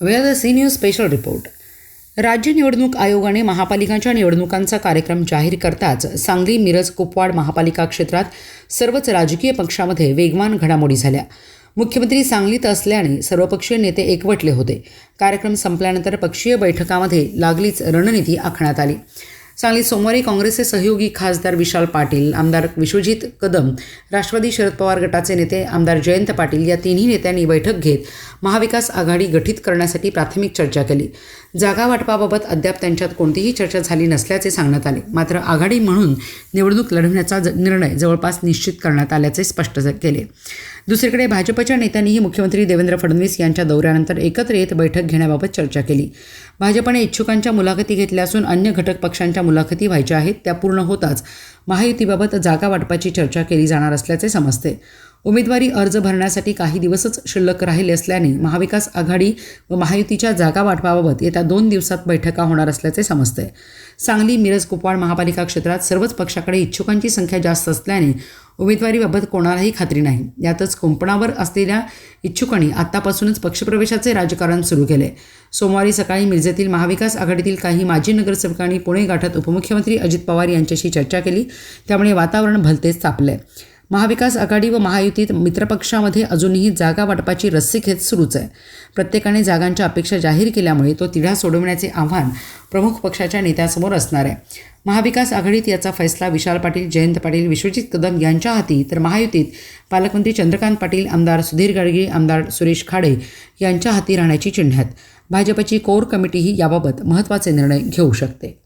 Where the C news special report राज्य निवडणूक आयोगाने महापालिकांच्या निवडणुकांचा कार्यक्रम जाहीर करताच सांगली मिरज कुपवाड महापालिका क्षेत्रात सर्वच राजकीय पक्षामध्ये वेगवान घडामोडी झाल्या. मुख्यमंत्री सांगलीत असल्याने सर्वपक्षीय नेते एकवटले होते. कार्यक्रम संपल्यानंतर पक्षीय बैठकामध्ये लागलीच रणनीती आखण्यात आली. सांगली सोमवारी काँग्रेसचे सहयोगी खासदार विशाल पाटील आमदार विश्वजित कदम राष्ट्रवादी शरद पवार गटाचे नेते आमदार जयंत पाटील या तिन्ही नेत्यांनी बैठक घेत महाविकास आघाडी गठीत करण्यासाठी प्राथमिक चर्चा केली. जागा वाटपाबाबत अद्याप त्यांच्यात कोणतीही चर्चा झाली नसल्याचे सांगण्यात आले. मात्र आघाडी म्हणून निवडणूक लढवण्याचा ज- निर्णय जवळपास निश्चित करण्यात आल्याचे स्पष्ट केले. दुसरीकडे भाजपच्या नेत्यांनीही मुख्यमंत्री देवेंद्र फडणवीस यांच्या दौऱ्यानंतर एकत्र येत बैठक घेण्याबाबत चर्चा केली. भाजपने इच्छुकांच्या मुलाखती घेतल्या असून अन्य घटक पक्षांच्या मुलाखती व्हायच्या आहेत त्या पूर्ण होताच. महायुतीबाबत जागा वाटपाची चर्चा केली जाणार असल्याचे समजते. उमेदवारी अर्ज भरण्यासाठी काही दिवसच शिल्लक राहिले असल्याने महाविकास आघाडी व महायुतीच्या जागा वाटपाबाबत येत्या दोन दिवसात बैठका होणार असल्याचे समजते. सांगली मिरज कुपवाड महापालिका क्षेत्रात सर्वच पक्षाकडे इच्छुकांची संख्या जास्त असल्याने उमेदवारीबाबत कोणालाही खात्री नाही. यातच कुंपणावर असलेल्या इच्छुकांनी आत्तापासूनच पक्षप्रवेशाचे राजकारण सुरू केले. सोमवारी सकाळी मिरजेतील महाविकास आघाडीतील काही माजी नगरसेवकांनी पुणे गाठत उपमुख्यमंत्री अजित पवार यांच्याशी चर्चा केली. त्यामुळे वातावरण भलतेच तापले. महाविकास आघाडी व महायुतीत मित्रपक्षामध्ये अजूनही जागा वाटपाची रस्सीखेच सुरूच आहे. प्रत्येकाने जागांच्या अपेक्षा जाहीर केल्यामुळे तो तिढा सोडवण्याचे आव्हान प्रमुख पक्षाच्या नेत्यासमोर असणार आहे. महाविकास आघाडीत याचा फैसला विशाल पाटील जयंत पाटील विश्वजित कदम यांच्या हाती तर महायुतीत पालकमंत्री चंद्रकांत पाटील आमदार सुधीर गाडगे आमदार सुरेश खाडे यांच्या हाती राहण्याची चिन्ह आहेत. भाजपची कोर कमिटीही याबाबत महत्त्वाचे निर्णय घेऊ शकते.